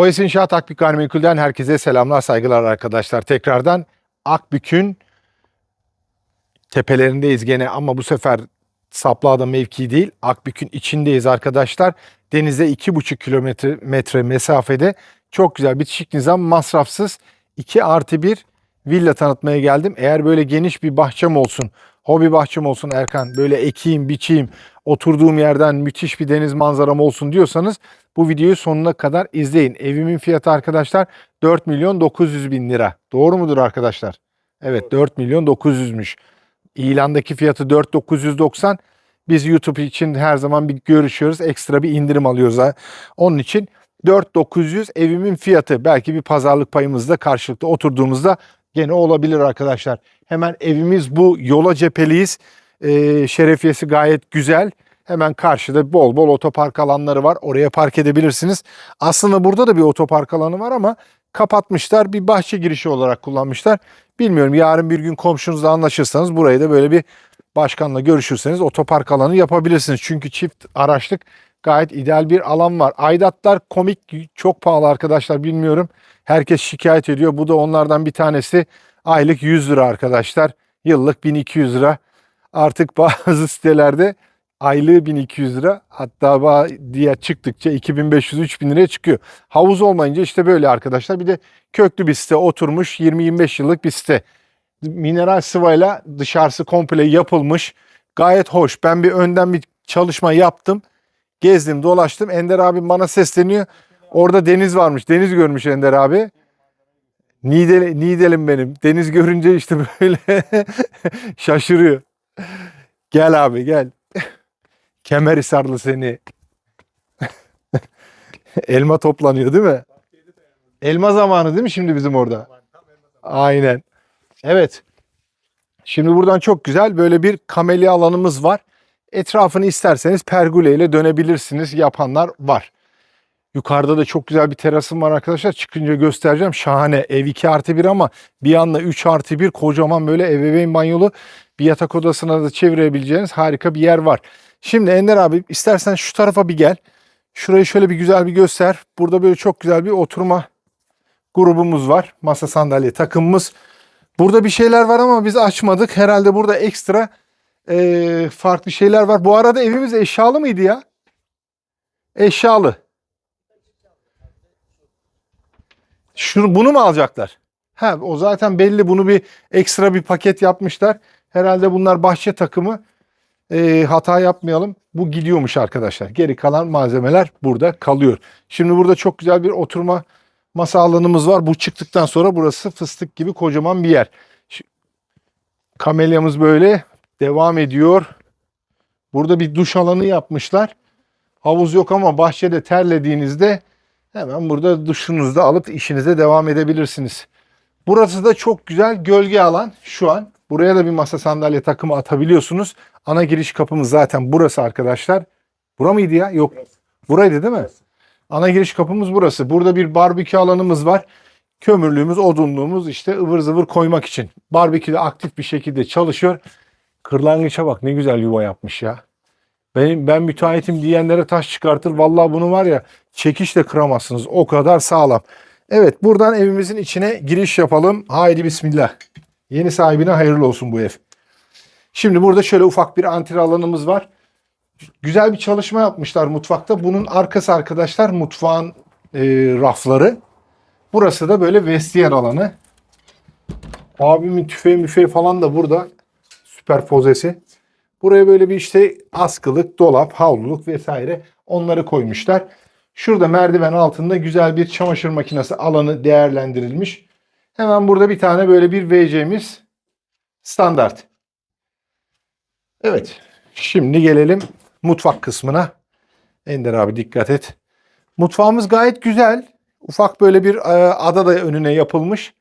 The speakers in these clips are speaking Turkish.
Boyas İnşaat Akbük Gayrimenkul'den herkese selamlar, saygılar arkadaşlar. Tekrardan Akbük'ün tepelerindeyiz gene ama bu sefer Saplağ'da mevki değil. Akbük'ün içindeyiz arkadaşlar. Denize 2,5 kilometre metre mesafede çok güzel bitişik nizam masrafsız 2 artı 1 villa tanıtmaya geldim. Eğer böyle geniş bir bahçem olsun, hobi bahçem olsun Erkan, böyle ekeyim, biçeyim, oturduğum yerden müthiş bir deniz manzaram olsun diyorsanız bu videoyu sonuna kadar izleyin. Evimin fiyatı arkadaşlar 4 milyon 900 bin lira. Doğru mudur arkadaşlar? Evet 4 milyon 900'müş. İlandaki fiyatı 4990. Biz YouTube için her zaman bir görüşüyoruz. Ekstra bir indirim alıyoruz. ha. Onun için 4900 evimin fiyatı. Belki bir pazarlık payımızda karşılıklı oturduğumuzda gene olabilir arkadaşlar. Hemen evimiz bu. Yola cepheliyiz. Ee, şerefiyesi gayet güzel. Hemen karşıda bol bol otopark alanları var. Oraya park edebilirsiniz. Aslında burada da bir otopark alanı var ama kapatmışlar. Bir bahçe girişi olarak kullanmışlar. Bilmiyorum yarın bir gün komşunuzla anlaşırsanız burayı da böyle bir başkanla görüşürseniz otopark alanı yapabilirsiniz. Çünkü çift araçlık gayet ideal bir alan var. Aidatlar komik çok pahalı arkadaşlar bilmiyorum. Herkes şikayet ediyor. Bu da onlardan bir tanesi. Aylık 100 lira arkadaşlar. Yıllık 1200 lira. Artık bazı sitelerde aylığı 1200 lira hatta diğer çıktıkça 2500-3000 liraya çıkıyor. Havuz olmayınca işte böyle arkadaşlar. Bir de köklü bir site oturmuş 20-25 yıllık bir site. Mineral sıvayla dışarısı komple yapılmış. Gayet hoş. Ben bir önden bir çalışma yaptım. Gezdim dolaştım. Ender abi bana sesleniyor. Orada deniz varmış. Deniz görmüş Ender abi. Nidel, Nidelim benim. Deniz görünce işte böyle şaşırıyor. Gel abi gel. Kemerhisarlı seni. Elma toplanıyor değil mi? Elma zamanı değil mi şimdi bizim orada? Aynen. Evet. Şimdi buradan çok güzel böyle bir kamelya alanımız var. Etrafını isterseniz pergole ile dönebilirsiniz. Yapanlar var. Yukarıda da çok güzel bir terasım var arkadaşlar. Çıkınca göstereceğim. Şahane. Ev 2 artı 1 ama bir anda 3 artı 1 kocaman böyle ebeveyn banyolu bir yatak odasına da çevirebileceğiniz harika bir yer var. Şimdi Ender abi istersen şu tarafa bir gel. Şurayı şöyle bir güzel bir göster. Burada böyle çok güzel bir oturma grubumuz var. Masa sandalye takımımız. Burada bir şeyler var ama biz açmadık. Herhalde burada ekstra eee, farklı şeyler var. Bu arada evimiz eşyalı mıydı ya? Eşyalı. Şunu, bunu mu alacaklar? Ha, o zaten belli. Bunu bir ekstra bir paket yapmışlar. Herhalde bunlar bahçe takımı. Eee, hata yapmayalım. Bu gidiyormuş arkadaşlar. Geri kalan malzemeler burada kalıyor. Şimdi burada çok güzel bir oturma masa alanımız var. Bu çıktıktan sonra burası fıstık gibi kocaman bir yer. Şu- Kamelyamız böyle devam ediyor. Burada bir duş alanı yapmışlar. Havuz yok ama bahçede terlediğinizde hemen burada duşunuzu da alıp işinize devam edebilirsiniz. Burası da çok güzel gölge alan şu an. Buraya da bir masa sandalye takımı atabiliyorsunuz. Ana giriş kapımız zaten burası arkadaşlar. Bura mıydı ya? Yok. Buraydı değil mi? Ana giriş kapımız burası. Burada bir barbekü alanımız var. Kömürlüğümüz, odunluğumuz işte ıvır zıvır koymak için. Barbekü de aktif bir şekilde çalışıyor. Kırlangıça bak ne güzel yuva yapmış ya. Benim, ben müteahhitim diyenlere taş çıkartır. Vallahi bunu var ya çekişle kıramazsınız. O kadar sağlam. Evet buradan evimizin içine giriş yapalım. Haydi bismillah. Yeni sahibine hayırlı olsun bu ev. Şimdi burada şöyle ufak bir antre alanımız var. Güzel bir çalışma yapmışlar mutfakta. Bunun arkası arkadaşlar mutfağın e, rafları. Burası da böyle vestiyer alanı. Abimin tüfeği müfeği falan da burada. Süper pozesi. Buraya böyle bir işte askılık, dolap, havluluk vesaire onları koymuşlar. Şurada merdiven altında güzel bir çamaşır makinesi alanı değerlendirilmiş. Hemen burada bir tane böyle bir WC'miz standart. Evet. Şimdi gelelim mutfak kısmına. Ender abi dikkat et. Mutfağımız gayet güzel. Ufak böyle bir e, ada da önüne yapılmış.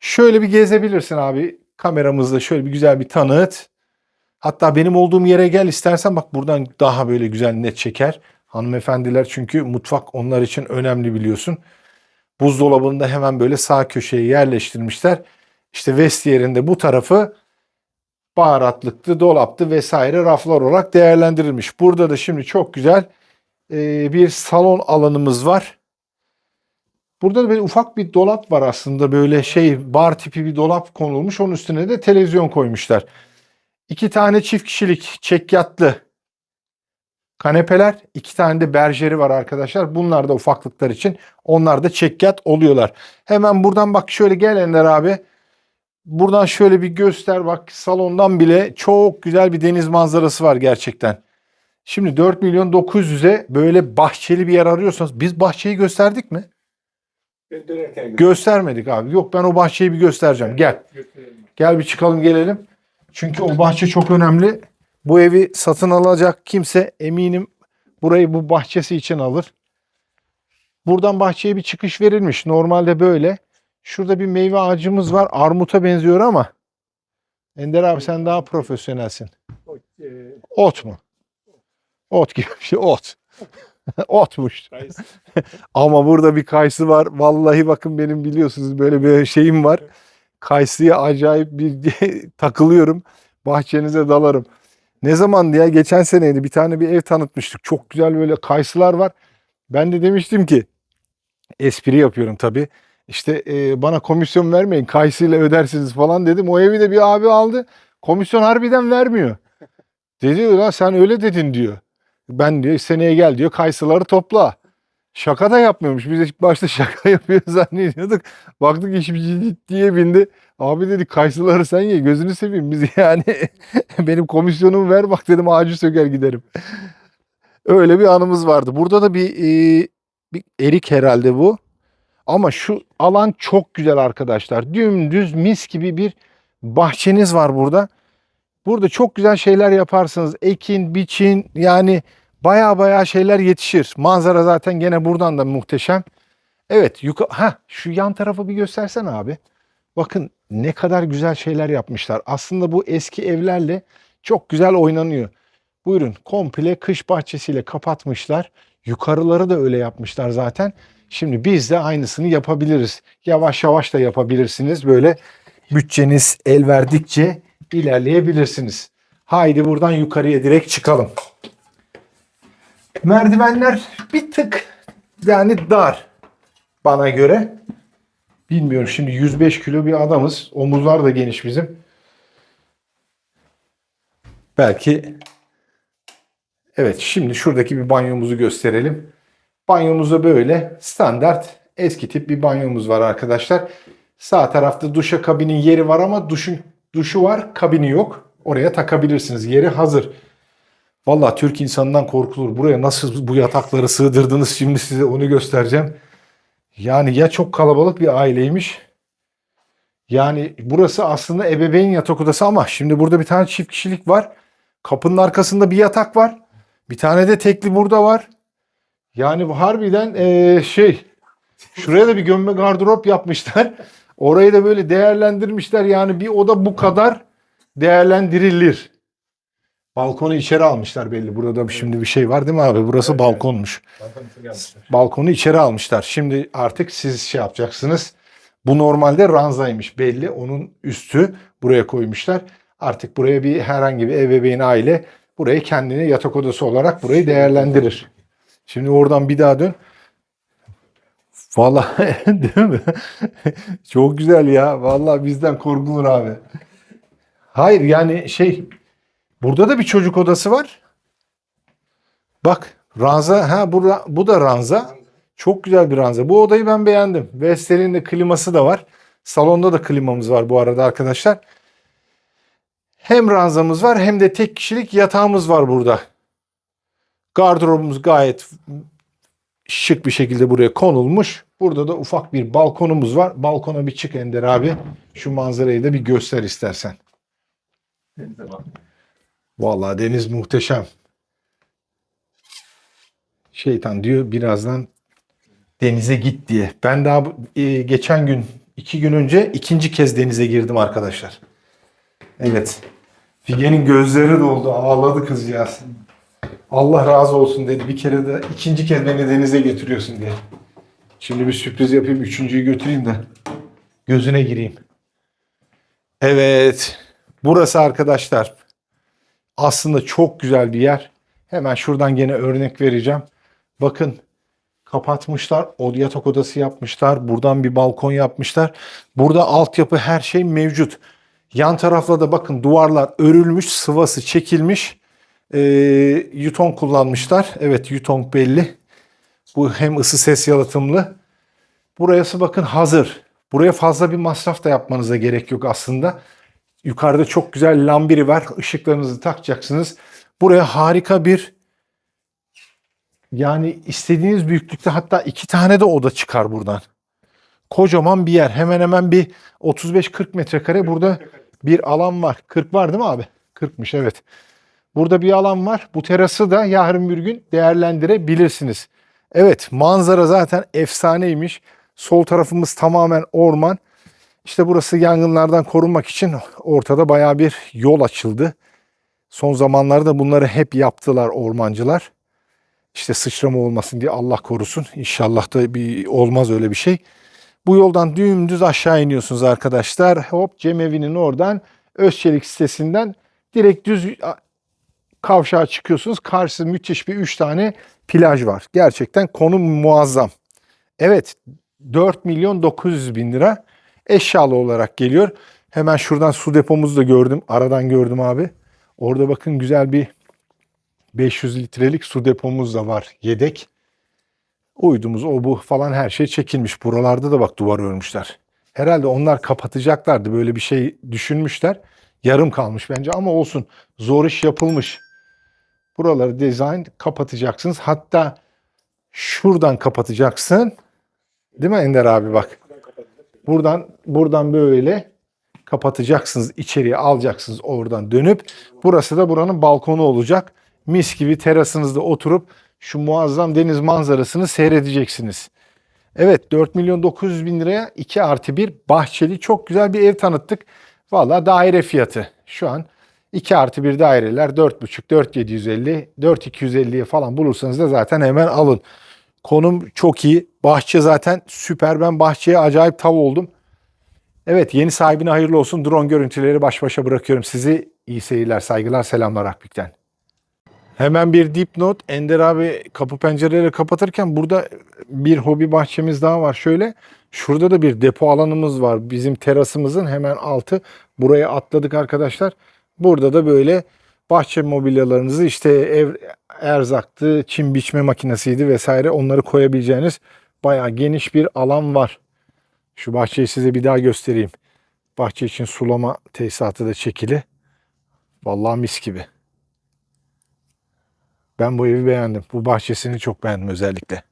Şöyle bir gezebilirsin abi. Kameramızla şöyle bir güzel bir tanıt. Hatta benim olduğum yere gel istersen bak buradan daha böyle güzel net çeker. Hanımefendiler çünkü mutfak onlar için önemli biliyorsun. Buzdolabını da hemen böyle sağ köşeye yerleştirmişler. İşte vestiyerinde bu tarafı baharatlıktı, dolaptı vesaire raflar olarak değerlendirilmiş. Burada da şimdi çok güzel bir salon alanımız var. Burada da böyle ufak bir dolap var aslında böyle şey bar tipi bir dolap konulmuş. Onun üstüne de televizyon koymuşlar. İki tane çift kişilik çekyatlı kanepeler. iki tane de berjeri var arkadaşlar. Bunlar da ufaklıklar için. Onlar da çekyat oluyorlar. Hemen buradan bak şöyle gel Ender abi. Buradan şöyle bir göster bak salondan bile çok güzel bir deniz manzarası var gerçekten. Şimdi 4 milyon 900'e böyle bahçeli bir yer arıyorsanız biz bahçeyi gösterdik mi? Dönerken Göstermedik abi. Yok ben o bahçeyi bir göstereceğim. Gel. Gel bir çıkalım gelelim. Çünkü o bahçe çok önemli. Bu evi satın alacak kimse eminim burayı bu bahçesi için alır. Buradan bahçeye bir çıkış verilmiş. Normalde böyle. Şurada bir meyve ağacımız var. Armuta benziyor ama. Ender abi sen daha profesyonelsin. O, e, Ot mu? Ot gibi bir şey. Ot. Otmuş. Ama burada bir kayısı var. Vallahi bakın benim biliyorsunuz böyle bir şeyim var. Kayısıya acayip bir takılıyorum. Bahçenize dalarım. Ne zaman ya geçen seneydi bir tane bir ev tanıtmıştık. Çok güzel böyle kayısılar var. Ben de demiştim ki espri yapıyorum tabii. İşte e, bana komisyon vermeyin kayısıyla ödersiniz falan dedim. O evi de bir abi aldı. Komisyon harbiden vermiyor. Dedi lan sen öyle dedin diyor. Ben diyor seneye gel diyor kayısıları topla. Şaka da yapmıyormuş. Biz ilk başta şaka yapıyor zannediyorduk. Baktık iş ciddiye bindi. Abi dedi kayısıları sen ye gözünü seveyim biz yani. Benim komisyonumu ver bak dedim ağacı söker giderim. Öyle bir anımız vardı. Burada da bir, e, bir erik herhalde bu. Ama şu alan çok güzel arkadaşlar. Dümdüz mis gibi bir bahçeniz var burada. Burada çok güzel şeyler yaparsınız. Ekin, biçin yani baya baya şeyler yetişir. Manzara zaten gene buradan da muhteşem. Evet, yuka ha şu yan tarafı bir göstersen abi. Bakın ne kadar güzel şeyler yapmışlar. Aslında bu eski evlerle çok güzel oynanıyor. Buyurun komple kış bahçesiyle kapatmışlar. Yukarıları da öyle yapmışlar zaten. Şimdi biz de aynısını yapabiliriz. Yavaş yavaş da yapabilirsiniz. Böyle bütçeniz el verdikçe ilerleyebilirsiniz. Haydi buradan yukarıya direkt çıkalım. Merdivenler bir tık yani dar bana göre. Bilmiyorum şimdi 105 kilo bir adamız. Omuzlar da geniş bizim. Belki Evet şimdi şuradaki bir banyomuzu gösterelim. Banyomuzda böyle standart eski tip bir banyomuz var arkadaşlar. Sağ tarafta duşa kabinin yeri var ama duşun duşu var, kabini yok. Oraya takabilirsiniz. Yeri hazır. Vallahi Türk insanından korkulur. Buraya nasıl bu yatakları sığdırdınız şimdi size onu göstereceğim. Yani ya çok kalabalık bir aileymiş. Yani burası aslında ebeveyn yatak odası ama şimdi burada bir tane çift kişilik var. Kapının arkasında bir yatak var. Bir tane de tekli burada var. Yani harbiden eee, şey şuraya da bir gömme gardırop yapmışlar. Orayı da böyle değerlendirmişler. Yani bir oda bu kadar değerlendirilir. Balkonu içeri almışlar belli. Burada şimdi bir şey var değil mi abi? Burası Evet, evet. balkonmuş. Yapmışlar. Balkonu içeri almışlar. Şimdi artık siz şey yapacaksınız. Bu normalde ranzaymış belli. Onun üstü buraya koymuşlar. Artık buraya bir herhangi bir ebeveyn aile burayı kendine yatak odası olarak burayı değerlendirir. Şimdi oradan bir daha dön. Vallahi değil mi? Çok güzel ya. Vallahi bizden korkulur abi. Hayır yani şey burada da bir çocuk odası var. Bak ranza ha bu, bu da ranza. Çok güzel bir ranza. Bu odayı ben beğendim. Vestel'in de kliması da var. Salonda da klimamız var bu arada arkadaşlar. Hem ranzamız var hem de tek kişilik yatağımız var burada. Gardırobumuz gayet şık bir şekilde buraya konulmuş. Burada da ufak bir balkonumuz var. Balkona bir çık Ender abi. Şu manzarayı da bir göster istersen. Denize bak. Vallahi deniz muhteşem. Şeytan diyor birazdan denize git diye. Ben daha e, geçen gün, iki gün önce ikinci kez denize girdim arkadaşlar. Evet. Figen'in gözleri doldu. Ağladı kızcağız. Allah razı olsun dedi. Bir kere de ikinci kez beni denize götürüyorsun diye. Şimdi bir sürpriz yapayım. Üçüncüyü götüreyim de gözüne gireyim. Evet. Burası arkadaşlar aslında çok güzel bir yer. Hemen şuradan gene örnek vereceğim. Bakın kapatmışlar. Yatak odası yapmışlar. Buradan bir balkon yapmışlar. Burada altyapı her şey mevcut. Yan tarafta da bakın duvarlar örülmüş, sıvası çekilmiş. Yuton kullanmışlar. Evet yuton belli. Bu hem ısı ses yalıtımlı. Burası bakın hazır. Buraya fazla bir masraf da yapmanıza gerek yok aslında. Yukarıda çok güzel lambiri var. Işıklarınızı takacaksınız. Buraya harika bir yani istediğiniz büyüklükte hatta iki tane de oda çıkar buradan. Kocaman bir yer. Hemen hemen bir 35-40 metrekare burada bir alan var. 40 var değil mi abi? 40'mış evet. Burada bir alan var. Bu terası da yarın bir gün değerlendirebilirsiniz. Evet manzara zaten efsaneymiş. Sol tarafımız tamamen orman. İşte burası yangınlardan korunmak için ortada baya bir yol açıldı. Son zamanlarda bunları hep yaptılar ormancılar. İşte sıçrama olmasın diye Allah korusun. İnşallah da bir olmaz öyle bir şey. Bu yoldan dümdüz aşağı iniyorsunuz arkadaşlar. Hop Cemevi'nin oradan Özçelik sitesinden direkt düz kavşağa çıkıyorsunuz. Karşısı müthiş bir 3 tane plaj var. Gerçekten konum muazzam. Evet 4 milyon 900 bin lira eşyalı olarak geliyor. Hemen şuradan su depomuzu da gördüm. Aradan gördüm abi. Orada bakın güzel bir 500 litrelik su depomuz da var yedek. Uydumuz o bu falan her şey çekilmiş. Buralarda da bak duvar örmüşler. Herhalde onlar kapatacaklardı. Böyle bir şey düşünmüşler. Yarım kalmış bence ama olsun. Zor iş yapılmış. Buraları design kapatacaksınız. Hatta şuradan kapatacaksın. Değil mi Ender abi bak. Buradan buradan böyle kapatacaksınız. içeriye alacaksınız oradan dönüp. Burası da buranın balkonu olacak. Mis gibi terasınızda oturup şu muazzam deniz manzarasını seyredeceksiniz. Evet 4 milyon 900 bin liraya 2 artı 1 bahçeli çok güzel bir ev tanıttık. Valla daire fiyatı şu an 2 artı 1 daireler 4,5 4750 4250'ye falan bulursanız da zaten hemen alın. Konum çok iyi. Bahçe zaten süper. Ben bahçeye acayip tav oldum. Evet yeni sahibine hayırlı olsun. Drone görüntüleri baş başa bırakıyorum sizi. İyi seyirler, saygılar, selamlar Akbük'ten. Hemen bir dipnot. Ender abi kapı pencereleri kapatırken burada bir hobi bahçemiz daha var. Şöyle şurada da bir depo alanımız var. Bizim terasımızın hemen altı. Buraya atladık arkadaşlar. Burada da böyle bahçe mobilyalarınızı işte ev erzaktı, çim biçme makinesiydi vesaire onları koyabileceğiniz bayağı geniş bir alan var. Şu bahçeyi size bir daha göstereyim. Bahçe için sulama tesisatı da çekili. Vallahi mis gibi. Ben bu evi beğendim. Bu bahçesini çok beğendim özellikle.